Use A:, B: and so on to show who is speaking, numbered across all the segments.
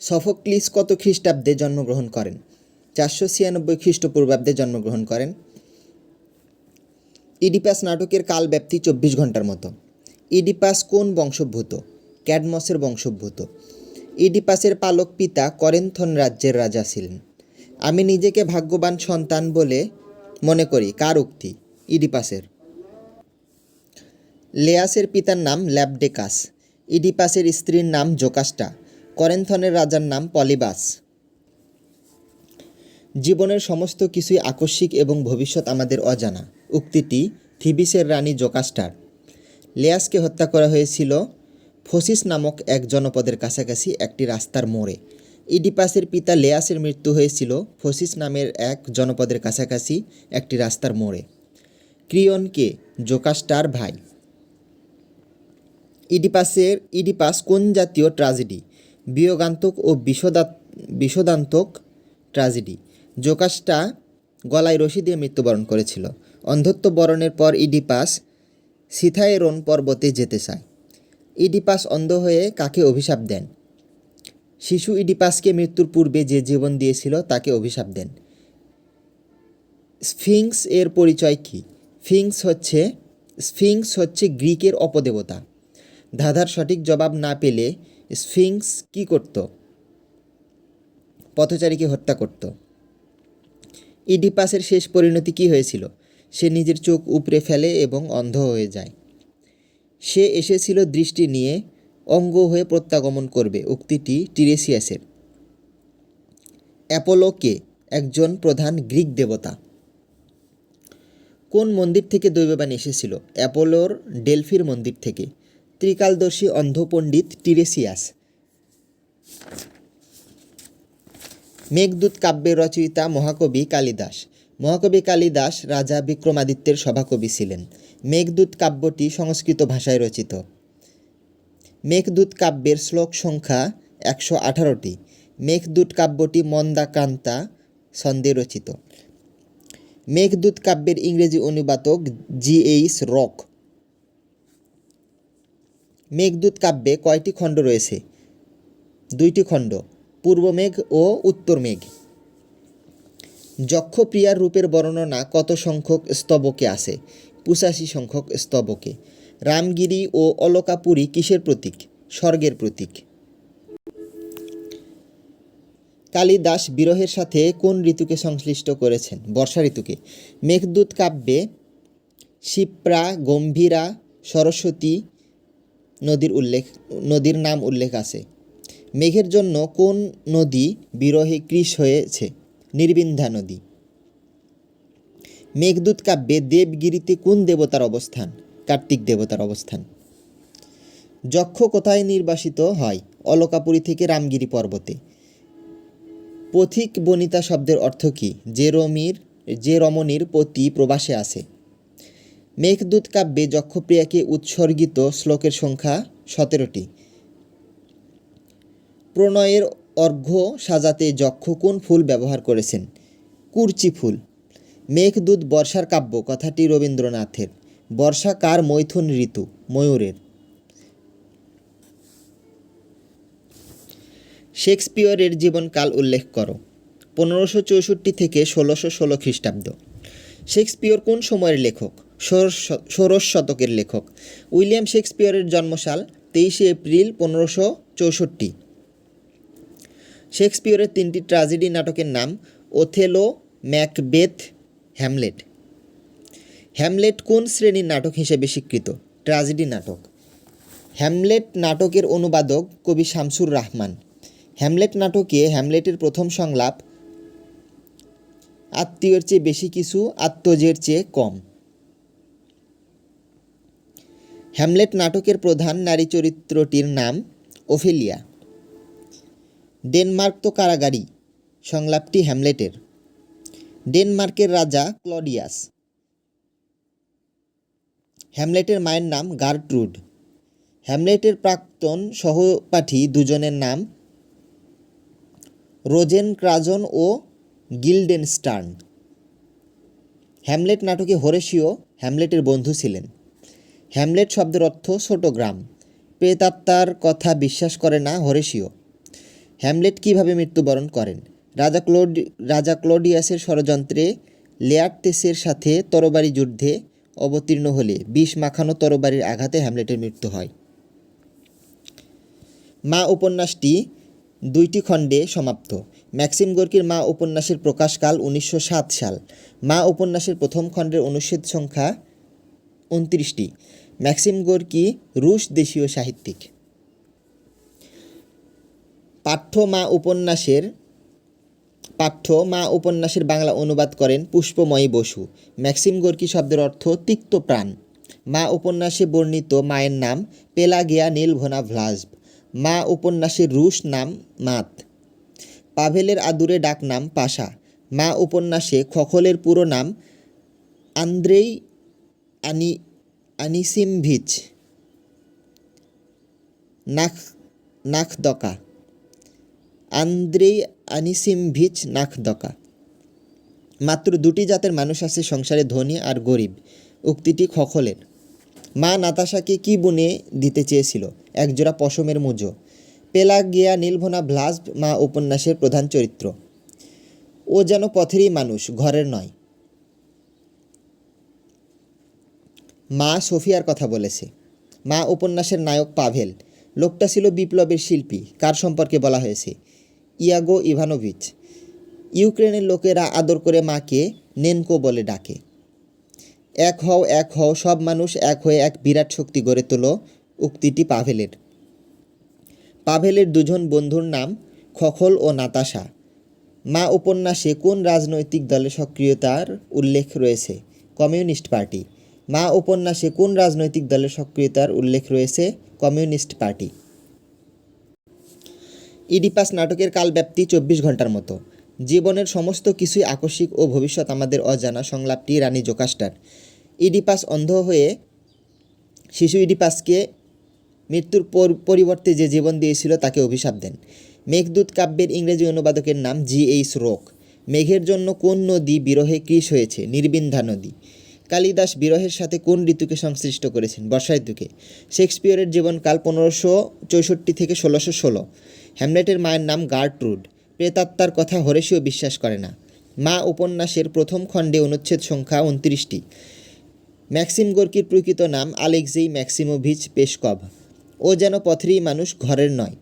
A: Sophocles কত খ্রিস্টাব্দে জন্মগ্রহণ করেন? চারশো ছিয়ানব্বই খ্রিস্টপূর্বাব্দে জন্মগ্রহণ করেন। ইডিপাস নাটকের কালব্যাপ্তি চব্বিশ ঘণ্টার মতো। ইডিপাস কোন বংশোদ্ভূত? ক্যাডমসের বংশোদ্ভূত। ইডিপাসের পালক পিতা করেন্থন রাজ্যের রাজা ছিলেন। আমি নিজেকে ভাগ্যবান সন্তান বলে মনে করি, কার উক্তি? ইডিপাসের। লেয়াসের পিতার নাম ল্যাবডেকাস ইডিপাসের স্ত্রীর নাম জোকাস্টা। করেন্থনের রাজার নাম পলিবাস। জীবনের সমস্ত কিছুই আকস্মিক এবং ভবিষ্যৎ আমাদের অজানা। উক্তিটি থিবিসের রানী জোকাস্টার। লেয়াসকে হত্যা করা হয়েছিল ফসিস নামক এক জনপদের কাছাকাছি একটি রাস্তার মোড়ে। ইডিপাসের পিতা লেয়াসের মৃত্যু হয়েছিল ফসিস নামের এক জনপদের কাছাকাছি একটি রাস্তার মোড়ে। ক্রিয়নকে জোকাস্টার ভাই। ইডিপাসের, ইডিপাস কোন জাতীয় ট্রাজেডি? বিয়োগান্তক ও বিষদা বিষদান্তক ট্র্যাজেডি। জোকাসটা গলায় রশি দিয়ে মৃত্যুবরণ করেছিল। অন্ধত্ব বরণের পর ইডিপাস সিথায়েরন পর্বতে যেতে চায়। ইডিপাস অন্ধ হয়ে কাকে অভিশাপ দেন? শিশু ইডিপাসকে মৃত্যুর পূর্বে যে জীবন দিয়েছিল তাকে অভিশাপ দেন। স্ফিংস এর পরিচয় কি? ফিংস হচ্ছে স্ফিংস হচ্ছে গ্রিকের অপদেবতা। ধাঁধার সঠিক জবাব না পেলে স্ফিংস কি করত? পথচারীকে হত্যা করত। ইডিপাসের শেষ পরিণতি কি হয়েছিল? সে নিজের চোখ উপড়ে ফেলে এবং অন্ধ হয়ে যায়। সে এসেছিল দৃষ্টি নিয়ে অঙ্গ হয়ে প্রত্যাগমন করবে, উক্তিটি টিরেসিয়াসের। অ্যাপোলোকে একজন প্রধান গ্রিক দেবতা। কোন মন্দির থেকে দৈববাণী এসেছিল? অ্যাপোলোর ডেলফির মন্দির থেকে। ত্রিকালদর্শী অন্ধ পণ্ডিত টিরেসিয়াস। মেঘদূত কাব্যের রচয়িতা মহাকবি কালিদাস। মহাকবি কালিদাস রাজা বিক্রমাদিত্যের সভাকবি ছিলেন। মেঘদূত কাব্যটি সংস্কৃত ভাষায় রচিত। মেঘদূত কাব্যের শ্লোক সংখ্যা একশো আঠারোটি। মেঘদূত কাব্যটি মন্দাকান্তা ছন্দে রচিত। মেঘদূত কাব্যের ইংরেজি অনুবাদক জি এইচ রক মেঘদূত কাব্যে কয়টি খণ্ড রয়েছে? দুইটি খণ্ড, পূর্ব মেঘ ও উত্তর মেঘ। যক্ষপ্রিয়ার রূপের বর্ণনা কত সংখ্যক স্তবকে আছে? পঁচাশি সংখ্যক স্তবকে। রামগিরি ও অলকাপুরী কিসের প্রতীক? স্বর্গের প্রতীক। কালিদাস বিরহের সাথে কোন ঋতুকে সংশ্লিষ্ট করেছেন? বর্ষা ঋতুকে। মেঘদূত কাব্যে শিপ্রা, গম্ভীরা, সরস্বতী নদীর উল্লেখ, নদীর নাম উল্লেখ আছে। মেঘের জন্য কোন নদী বিরহে কৃষ হয়েছে? নির্বিন্ধা নদী। মেঘদূত কাব্যে দেবগিরিতে কোন দেবতার অবস্থান? কার্তিক দেবতার অবস্থান। যক্ষ কোথায় নির্বাসিত হয়? অলকাপুরী থেকে রামগিরি পর্বতে। পথিক বনিতা শব্দের অর্থ কী? যে রমির, যে রমণীর পতি প্রবাসে আছে। মেঘদূত কাব্যে যক্ষপ্রিয়াকে উৎসর্গিত শ্লোকের সংখ্যা সতেরোটি। প্রণয়ের অর্ঘ্য সাজাতে যক্ষ কোন ফুল ব্যবহার করেছেন? কুরচি ফুল। মেঘদূত বর্ষার কাব্য, কথাটি রবীন্দ্রনাথের। বর্ষা কার মৈথুন ঋতু? ময়ূরের। শেক্সপিয়রের জীবনকাল উল্লেখ করো। পনেরোশো চৌষট্টি থেকে ষোলোশো ষোলো খ্রিস্টাব্দ। শেক্সপিয়র কোন সময়ের লেখক? ষোড়শ শতকের লেখক। উইলিয়াম শেক্সপিয়রের জন্মসাল তেইশে এপ্রিল পনেরোশো চৌষট্টি। শেক্সপিয়রের তিনটি ট্র্যাজেডি নাটকের নাম ওথেলো ম্যাকবেথ হ্যামলেট। হ্যামলেট কোন শ্রেণির নাটক হিসেবে স্বীকৃত? ট্র্যাজেডি নাটক। হ্যামলেট নাটকের অনুবাদক কবি শামসুর রহমান। হ্যামলেট নাটকে হ্যামলেটের প্রথম সংলাপ আত্মীয়ের চেয়ে বেশি কিছু, আত্মজের চেয়ে কম। হ্যামলেট নাটকের প্রধান নারী চরিত্রটির নাম ওফেলিয়া। ডেনমার্ক তো কারাগারি সংলাপটি হ্যামলেটের। ডেনমার্কের রাজা ক্লডিয়াস। হ্যামলেটের মায়ের নাম গার্ট্রুড। হ্যামলেটের প্রাক্তন সহপাঠী দুজনের নাম রোজেন ক্রাজন ও গিল্ডেন স্টার্ন হ্যামলেট নাটকে হরেশীয় হ্যামলেটের বন্ধু ছিলেন। হ্যামলেট শব্দের অর্থ ছোট গ্রাম। প্রেতাত্মার কথা বিশ্বাস করে না হরেশীয়। হ্যামলেট কীভাবে মৃত্যুবরণ করেন? রাজা ক্লোড, রাজা ক্লোডিয়াসের ষড়যন্ত্রে লেয়ারটেসের সাথে তরবারি যুদ্ধে অবতীর্ণ হলে বিষ মাখানো তরবারির আঘাতে হ্যামলেটের মৃত্যু হয়। মা উপন্যাসটি দুইটি খণ্ডে সমাপ্ত। ম্যাক্সিম গোর্কির মা উপন্যাসের প্রকাশকাল উনিশশো সাত সাল। মা উপন্যাসের প্রথম খণ্ডের অনুচ্ছেদ সংখ্যা উনত্রিশটি। ম্যাক্সিম গোর্কি রুশ দেশীয় সাহিত্যিক। পাঠ্য মা উপন্যাসের পাঠ্য মা উপন্যাসের বাংলা অনুবাদ করেন পুষ্পময়ী বসু। ম্যাক্সিম গোর্কি শব্দের অর্থ তিক্ত প্রাণ? মা উপন্যাসে বর্ণিত মায়ের নাম পেলাগিয়া নীলভোনা ভ্লাজভ মা উপন্যাসের রুশ নাম মাত। পাভেলের আদুরে ডাক নাম পাশা। মা উপন্যাসে খখলের পুরো নাম আন্দ্রেই আনি আনিসিমভিচ নাখ, নাখদকা। আন্দ্রেই আনিসিমভিচ নাখদকা। মাত্র দুটি জাতের মানুষ আছে সংসারে, ধনী আর গরিব। উক্তিটি খখলের। মা নাতাশাকে কি বুনে দিতে চেয়েছিল? একজোড়া পশমের মুজো। পেলাগিয়া, নীলভোনা, ভ্লাস, মা উপন্যাসের প্রধান চরিত্র। ও যেন পথেরই মানুষ, ঘরের নয়। মা সোফিয়ার কথা বলেছে। মা উপন্যাসের নায়ক পাভেল, লোকটা ছিল বিপ্লবের শিল্পী, কার সম্পর্কে বলা হয়েছে? ইয়াগো ইভানোভিচ, ইউক্রেনের লোকেরা আদর করে মাকে নেনকো বলে ডাকে। এক হও এক হও, সব মানুষ এক হয়ে এক বিরাট শক্তি গড়ে তোলো উক্তিটি পাভেলের। পাভেলের দুজন বন্ধুর নাম খখল ও নাতাশা। মা উপন্যাসে কোন রাজনৈতিক দলের সক্রিয়তার উল্লেখ রয়েছে? Communist party. মা উপন্যাসে কোন রাজনৈতিক দলের সক্রিয়তার উল্লেখ রয়েছে? Communist party. ইডিপাস নাটকের কালব্যাপ্তি চব্বিশ ঘণ্টার মতো। জীবনের সমস্ত কিছুই আকস্মিক ও ভবিষ্যৎ আমাদের অজানা সংলাপটি রানী জোকাস্টার। ইডিপাস অন্ধ হয়ে শিশু ইডিপাসকে মৃত্যুর পর- পরিবর্তে যে জীবন দিয়েছিল তাকে অভিশাপ দেন। মেঘদূত কাব্যের ইংরেজি অনুবাদকের নাম জি এইচ রোক। মেঘের জন্য কোন নদী বিরহে কৃষ হয়েছে? নির্বিন্ধা নদী। কালিদাস বিরহের সাথে কোন ঋতুকে সংশ্লিষ্ট করেছেন? বর্ষা ঋতুকে শেক্সপিয়রের জীবনকাল পনেরোশো চৌষট্টি থেকে ষোলোশো ষোলো। হ্যামলেটের মায়ের নাম গার্ট্রুড। প্রেতাত্মার কথা হরেশিও বিশ্বাস করে না। মা উপন্যাসের প্রথম খণ্ডে অনুচ্ছেদ সংখ্যা উনত্রিশটি। ম্যাক্সিম গোর্কির প্রকৃত নাম আলেক্সেই ম্যাক্সিমোভিচ পেশকভ ও যেন পথেরই মানুষ, ঘরের নয়।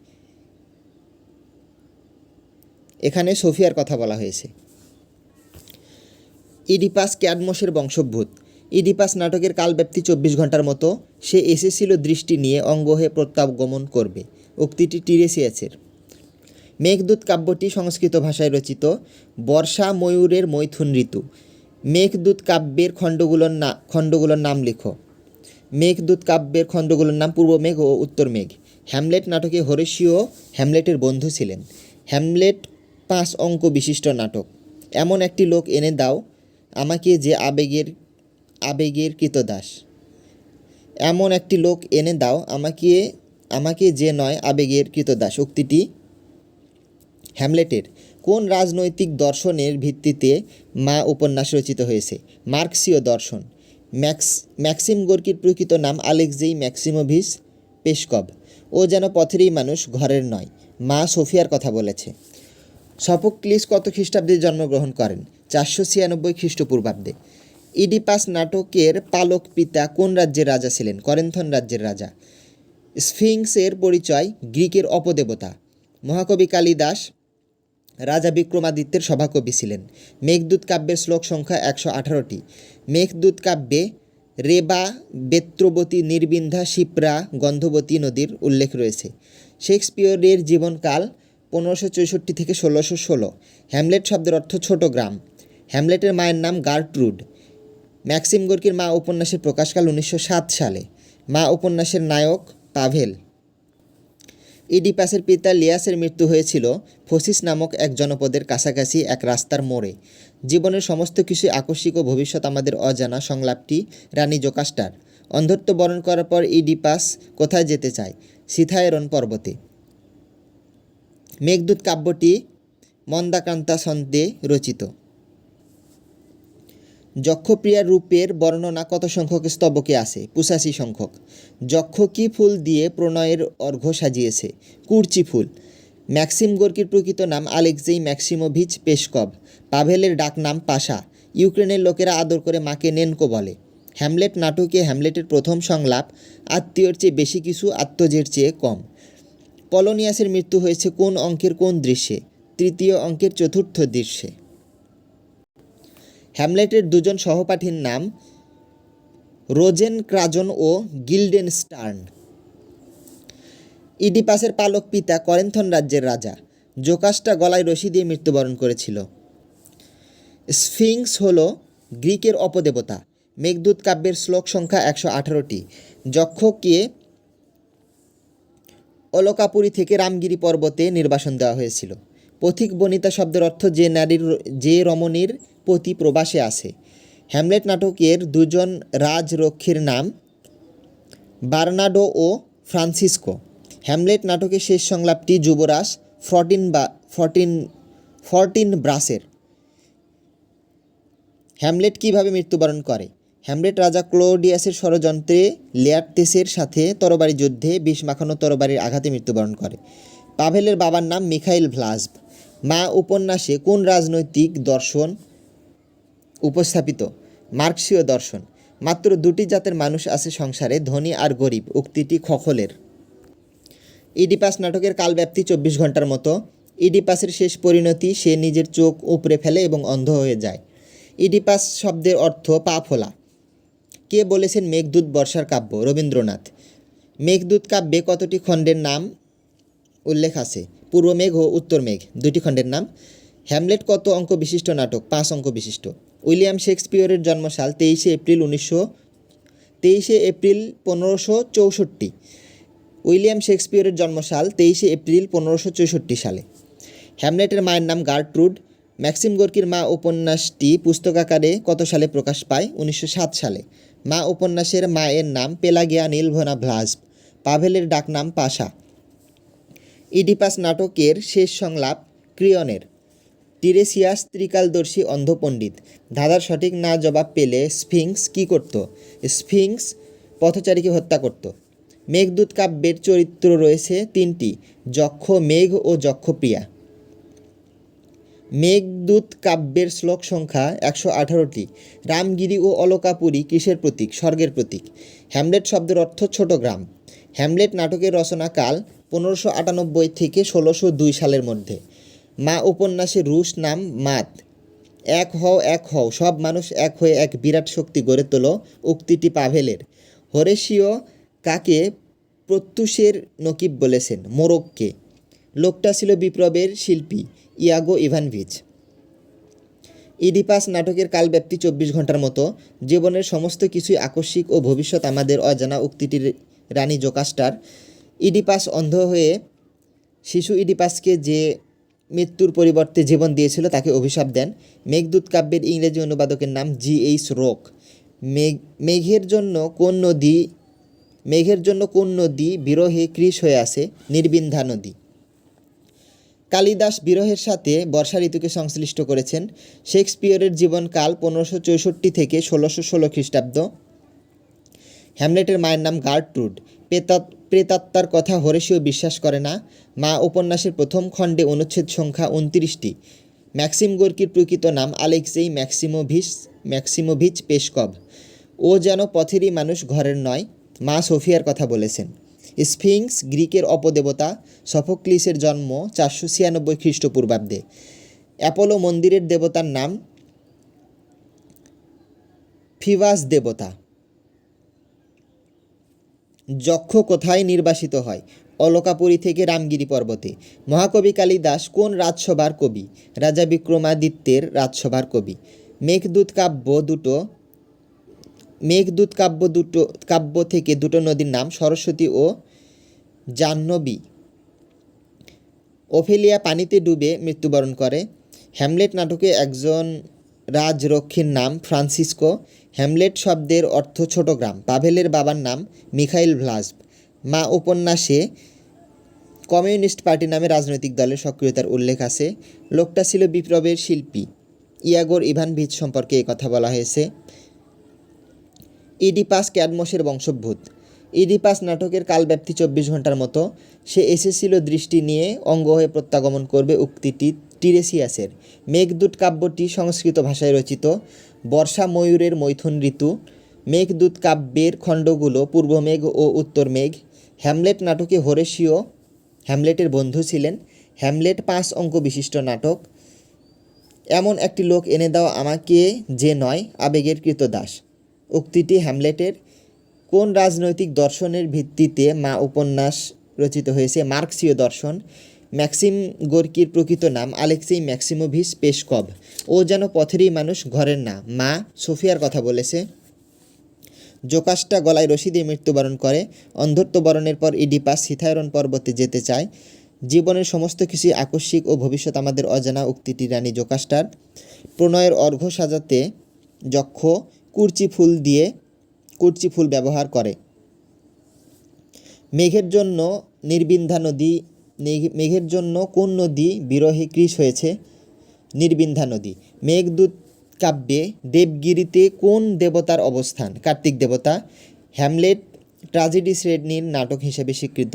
A: এখানে সোফিয়ার কথা বলা হয়েছে। ইডিপাস ক্যাডমোসের বংশোদ্ভূত। ইডিপাস নাটকের কালব্যাপ্তি চব্বিশ ঘণ্টার মতো সে এসেছিল দৃষ্টি নিয়ে অঙ্গ হয়ে প্রত্যাগমন করবে। উক্তিটি টিরেসিয়াসের। মেঘদূত কাব্যটি সংস্কৃত ভাষায় রচিত বর্ষা ময়ূরের মৈথুন ঋতু। মেঘদূত কাব্যের খণ্ডগুলোর না খণ্ডগুলোর নাম লেখো। মেঘদূত কাব্যের খণ্ডগুলোর নাম পূর্ব মেঘ ও উত্তর মেঘ। হ্যামলেট নাটকে হরেশীয় হ্যামলেটের বন্ধু ছিলেন। হ্যামলেট পাঁচ অঙ্ক বিশিষ্ট নাটক। এমন একটি লোক এনে দাও আমাকে যে আবেগের আবেগের কৃতদাস। এমন একটি লোক এনে দাও, আমাকে আমাকে যে নয় আবেগের কৃতদাস। উক্তিটি হ্যামলেটের, কোন রাজনৈতিক দর্শনের ভিত্তিতে মা উপন্যাস রচিত হয়েছে? মার্কসীয় দর্শন, ম্যাক্স, ম্যাক্সিম গোর্কির প্রকৃত নাম আলেকজেই ম্যাক্সিমোভিস পেশকভ ও যেন পথেরই মানুষ, ঘরের নয়। মা সোফিয়ার কথা বলেছে। সফোক্লিস কত খ্রিস্টাব্দে জন্মগ্রহণ করেন? চারশো ছিয়ানব্বই খ্রিস্টপূর্বাব্দে। ইডিপাস নাটকের পালক পিতা কোন রাজ্যের রাজা ছিলেন? করেন্থন রাজ্যের রাজা। স্ফিংসের পরিচয় গ্রিকের অপদেবতা। মহাকবি কালিদাস রাজা বিক্রমাদিত্যের সভাকবি ছিলেন। মেঘদূত কাব্যের শ্লোক সংখ্যা একশো আঠারোটি। মেঘদূত কাব্যে রেবা, বেত্রবতী, নির্বিন্ধা, শিপ্রা, গন্ধবতী নদীর উল্লেখ রয়েছে। শেক্সপিয়রের জীবনকাল পনেরোশো চৌষট্টি থেকে ষোলোশো ষোলো। হ্যামলেট শব্দের অর্থ ছোট গ্রাম। হ্যামলেটের মায়ের নাম গার্ট্রুড। ম্যাক্সিম গোর্কির মা উপন্যাসের প্রকাশকাল উনিশশো সাত সালে। মা উপন্যাসের নায়ক পাভেল। ইডিপাসের পিতা লিয়াসের মৃত্যু হয়েছিল ফসিস নামক এক জনপদের কাছাকাছি এক রাস্তার মোড়ে। জীবনের সমস্ত কিছু আকস্মিক ও ভবিষ্যৎ আমাদের অজানা সংলাপটি রানী জোকাস্টার। অন্ধত্ব বরণ করার পর ইডিপাস কোথায় যেতে চায়? সিথায়রন পর্বতে। মেঘদূত কাব্যটি মন্দাকান্তা ছন্দে রচিত। যক্ষপ্রিয়ার রূপের বর্ণনা কত সংখ্যক স্তবকে আছে? পঁচাশি সংখ্যক। যক্ষ কি ফুল দিয়ে প্রণয়ের অর্ঘ্য সাজিয়েছে? কুর্চি ফুল। ম্যাক্সিম গোর্কির প্রকৃত নাম আলেকজেই ম্যাক্সিমোভিচ পেশকভ পাভেলের ডাক নাম পাশা। ইউক্রেনের লোকেরা আদর করে মাকে নেনকো বলে। হ্যামলেট নাটকে হ্যামলেটের প্রথম সংলাপ, আত্মীয়র চেয়ে বেশি কিছু, আত্মজের চেয়ে কম। পলোনিয়াসের মৃত্যু হয়েছে কোন অঙ্কের কোন দৃশ্যে? তৃতীয় অঙ্কের চতুর্থ দৃশ্যে। হ্যামলেটের দুজন সহপাঠীর নাম রোজেন ক্রাজন ও গিল্ডেন স্টার্ন ইডিপাসের পালক পিতা করেন্থন রাজ্যের রাজা। জোকাসটা গলায় রশি দিয়ে মৃত্যুবরণ করেছিল। স্ফিংস হল গ্রিকের অপদেবতা। মেঘদূত কাব্যের শ্লোক সংখ্যা একশো আঠারোটি। যক্ষকে অলকাপুরী থেকে রামগিরি পর্বতে নির্বাসন দেওয়া হয়েছিল। পথিক বনিতা শব্দের অর্থ যে নারীর, যে রমণীর প্রতি প্রবাসে আছে। হ্যামলেট নাটকের দুজন রাজরক্ষীর নাম বার্নাডো ও ফ্রান্সিসকো। হ্যামলেট নাটকের শেষ সংলাপটি যুবরাজ ফর্টিন বা, ফর্টিন ফর্টিন ব্রাসের। হ্যামলেট কীভাবে মৃত্যুবরণ করে? হ্যামলেট রাজা ক্লোডিয়াসের ষড়যন্ত্রে লেয়ারটেসের সাথে তরবারি যুদ্ধে বিষ মাখানো তরবারির আঘাতে মৃত্যুবরণ করে। পাভেলের বাবার নাম মিখাইল ভ্লাসভ। মা উপন্যাসে কোন রাজনৈতিক দর্শন উপস্থাপিত? মার্কসীয় দর্শন। মাত্র দুটি জাতের মানুষ আছে সংসারে, ধনী আর গরিব, উক্তিটি খখলের। ইডিপাস নাটকের কালব্যাপ্তি চব্বিশ ঘণ্টার মতো। ইডিপাসের শেষ পরিণতি, সে নিজের চোখ উপড়ে ফেলে এবং অন্ধ হয়ে যায়। ইডিপাস শব্দের অর্থ পা ফোলা। কে বলেছেন মেঘদূত বর্ষার কাব্য? রবীন্দ্রনাথ। মেঘদূত কাব্যে কতটি খণ্ডের নাম? উল্লেখ আছে। পূর্ব মেঘ ও উত্তর মেঘ দুটি খণ্ডের নাম। হ্যামলেট কত অঙ্ক বিশিষ্ট নাটক? পাঁচ অঙ্ক বিশিষ্ট। উইলিয়াম শেক্সপিয়রের জন্মসাল তেইশে এপ্রিল উনিশশো, তেইশে এপ্রিল পনেরোশো চৌষট্টি। উইলিয়াম শেক্সপিয়রের জন্মসাল তেইশে এপ্রিল পনেরোশো চৌষট্টি সালে। হ্যামলেটের মায়ের নাম গার্ট্রুড। ম্যাক্সিম গোর্কির মা উপন্যাসটি পুস্তকাকারে কত সালে প্রকাশ পায়? উনিশশো সাত সালে। মা উপন্যাসের মায়ের নাম পেলাগিয়া নীলভনা ভ্লাজ পাভেলের ডাকনাম পাশা। ইডিপাস নাটকের শেষ সংলাপ ক্রিয়নের। টিরেসিয়াস ত্রিকালদর্শী অন্ধ পণ্ডিত ধাঁধার সঠিক না জবাব পেলে স্ফিংস কি করত? স্ফিংস পথচারীকে হত্যা করত। মেঘদূত কাব্যের চরিত্র রয়েছে তিনটি, যক্ষ মেঘ ও যক্ষপ্রিয়া মেঘদূত কাব্যের শ্লোক সংখ্যা একশো আঠারোটি। রামগিরি ও অলকাপুরী কিসের প্রতীক? স্বর্গের প্রতীক। হ্যামলেট শব্দের অর্থ ছোট গ্রাম। হ্যামলেট নাটকের রচনাকাল পনেরোশো আটানব্বই থেকে ষোলোশো দুই সালের মধ্যে। মা উপন্যাসে রুশ নাম মাত। এক হও এক হও, সব মানুষ এক হয়ে এক বিরাট শক্তি গড়ে তোলো উক্তিটি পাভেলের। হরেশীয় কাকে প্রত্যুষের নকিব বলেছেন? মোরককে লোকটা ছিল বিপ্লবের শিল্পী ইয়াগো ইভানভিচ। ইডিপাস নাটকের কালব্যাপ্তি চব্বিশ ঘণ্টার মতো জীবনের সমস্ত কিছুই আকস্মিক ও ভবিষ্যৎ আমাদের অজানা উক্তিটির রানী জোকাস্টার ইডিপাস অন্ধ হয়ে শিশু ইডিপাসকে যে মৃত্যুর পরিবর্তে জীবন দিয়েছিল, তাকে অভিশাপ দেন। মেঘদূত কাব্যের ইংরেজি অনুবাদকের নাম জি এইচ রোক। মেঘ, মেঘের জন্য কোন নদী, মেঘের জন্য কোন নদী বিরহে কৃষ হয়ে আছে নির্বিন্ধা নদী। কালিদাস বিরহের সাথে বর্ষা ঋতুকে সংশ্লিষ্ট করেছেন। শেক্সপিয়রের জীবনকাল পনেরোশো চৌষট্টি থেকে ষোলোশো ষোলো খ্রিস্টাব্দ। হ্যামলেটের মায়ের নাম গার্ট্রুড। প্রেতাত প্রেতাত্মার কথা হরেশীয় বিশ্বাস করে না। মা উপন্যাসের প্রথম খণ্ডে অনুচ্ছেদ সংখ্যা উনত্রিশটি। ম্যাক্সিম গোর্কির প্রকৃত নাম আলেক্সেই ম্যাক্সিমোভিচ ম্যাক্সিমোভিচ পেশকভ ও যেন পথেরই মানুষ ঘরের নয়, মা সোফিয়ার কথা বলেছেন। স্ফিংস, গ্রিকের অপদেবতা, সফোক্লিসের জন্ম চারশো ছিয়ানব্বই খ্রিস্টপূর্বাব্দে। অ্যাপোলো মন্দিরের দেবতার নাম ফিভাস দেবতা। যক্ষ কোথায় নির্বাসিত হয়? অলকাপুরী থেকে রামগিরি পর্বতে। মহাকবি কালিদাস কোন রাজসভার কবি? রাজা বিক্রমাদিত্যের রাজসভার কবি। মেঘদূত কাব্য দুটো, মেঘদূত কাব্য দুটো, কাব্য থেকে দুটো নদীর নাম সরস্বতী ও জাহ্নবী। ওফেলিয়া পানিতে ডুবে মৃত্যুবরণ করে। হ্যামলেট নাটকে একজন রাজরক্ষীর নাম ফ্রান্সিসকো। হ্যামলেট শব্দের অর্থ ছোট গ্রাম। পাভেলের বাবার নাম মিখাইল ভ্লাসভ। মা উপন্যাসে কমিউনিস্ট পার্টি নামে রাজনৈতিক দলের সক্রিয়তার উল্লেখ আছে। লোকটা ছিল বিপ্লবের শিল্পী। ইয়াগোর ইভানভিচ সম্পর্কে কথা বলা হয়েছে। ইডিপাস ক্যাডমোসের বংশোদ্ভূত। ইডিপাস নাটকের কালব্যাপ্তি চব্বিশ ঘণ্টার মতো সে এসেছিল দৃষ্টি নিয়ে অঙ্গ হয়ে প্রত্যাগমন করবে উক্তিটি টিরেসিয়াসের মেঘদূত কাব্যটি সংস্কৃত ভাষায় রচিত। বর্ষা ময়ূরের মৈথুন ঋতু, মেঘদূত কাব্যের খণ্ডগুলো পূর্ব মেঘ ও উত্তর মেঘ, হ্যামলেট নাটকে হোরেশীয় হ্যামলেটের বন্ধু ছিলেন, হ্যামলেট পাঁচ অঙ্ক বিশিষ্ট নাটক। এমন একটি লোক এনে দাও আমাকে যে নয়, আবেগের কৃতদাস। উক্তিটি হ্যামলেটের কোন রাজনৈতিক দর্শনের ভিত্তিতে মা উপন্যাস রচিত হয়েছে? মার্কসীয় দর্শন। ম্যাক্সিম গোর্কির প্রকৃত নাম আলেক্সেই ম্যাক্সিমোভিস পেশকভ ও যেন পথেরই মানুষ, ঘরের না। মা সোফিয়ার কথা বলেছে। জোকাসটা গলায় রশি দিয়ে মৃত্যুবরণ করে। অন্ধত্ব বরণের পর ইডিপাস হিথায়রন পর্বতে যেতে চায়। জীবনের সমস্ত কিছুই আকস্মিক ও ভবিষ্যৎ আমাদের অজানা উক্তিটি রানী জোকাস্টার। প্রণয়ের অর্ঘ্য সাজাতে যক্ষ কুর্চি ফুল দিয়ে কুর্চি ফুল ব্যবহার করে। মেঘের জন্য নির্বিন্ধা নদী মেঘের জন্য কোন নদী বিরহে কৃষ হয়েছে? নির্বিন্ধা নদী। মেঘদূত কাব্যে দেবগিরিতে কোন দেবতার অবস্থান? কার্তিক দেবতা, হ্যামলেট, ট্রাজেডি শ্রেণির নাটক হিসেবে স্বীকৃত,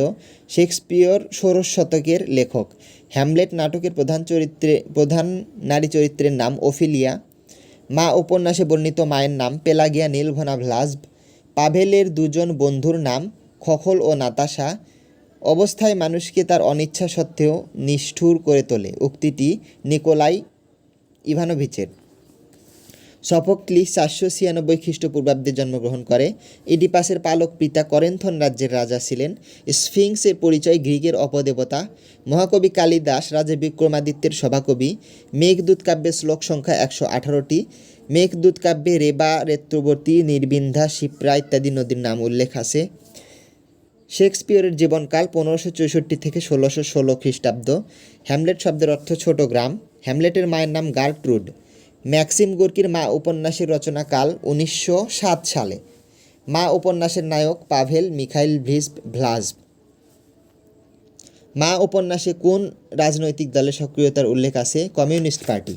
A: শেক্সপিয়র ষোড়শ শতকের লেখক। হ্যামলেট নাটকের প্রধান চরিত্রে, প্রধান নারী চরিত্রের নাম ওফিলিয়া। মা উপন্যাসে বর্ণিত মায়ের নাম পেলাগিয়া নীলঘনা ভ্লাজব পাভেলের দুজন বন্ধুর নাম খখল ও নাতাশা। অবস্থায় মানুষকে তার অনিচ্ছা সত্ত্বেও নিষ্ঠুর করে তোলে। উক্তিটি নিকোলাই ইভানোভিচের। সফোক্লিস চারশো ছিয়ানব্বই খ্রিস্টপূর্বাব্দে জন্মগ্রহণ করে। ইডিপাসের পালক পিতা করেন্থন রাজ্যের রাজা ছিলেন। স্ফিংসের পরিচয় গ্রিকের অপদেবতা। মহাকবি কালিদাস রাজা বিক্রমাদিত্যের সভাকবি। মেঘদূত কাব্যের শ্লোক সংখ্যা একশো আঠারোটি। মেঘদূত কাব্যে রেবা, রেত্রবর্তী নির্বিন্ধা শিপ্রা ইত্যাদি নদীর নাম উল্লেখ আছে। শেক্সপিয়রের জীবনকাল পনেরোশো চৌষট্টি থেকে ষোলোশো ষোলো খ্রিস্টাব্দ। হ্যামলেট শব্দের অর্থ ছোট গ্রাম। হ্যামলেটের মায়ের নাম গার্ট্রুড। ম্যাক্সিম গোর্কির মা উপন্যাসের রচনাকাল উনিশশো সাত সালে। মা উপন্যাসের নায়ক পাভেল মিখাইল ভ্রিস ভ্লাজ মা উপন্যাসে কোন রাজনৈতিক দলের সক্রিয়তার উল্লেখ আছে? Communist party.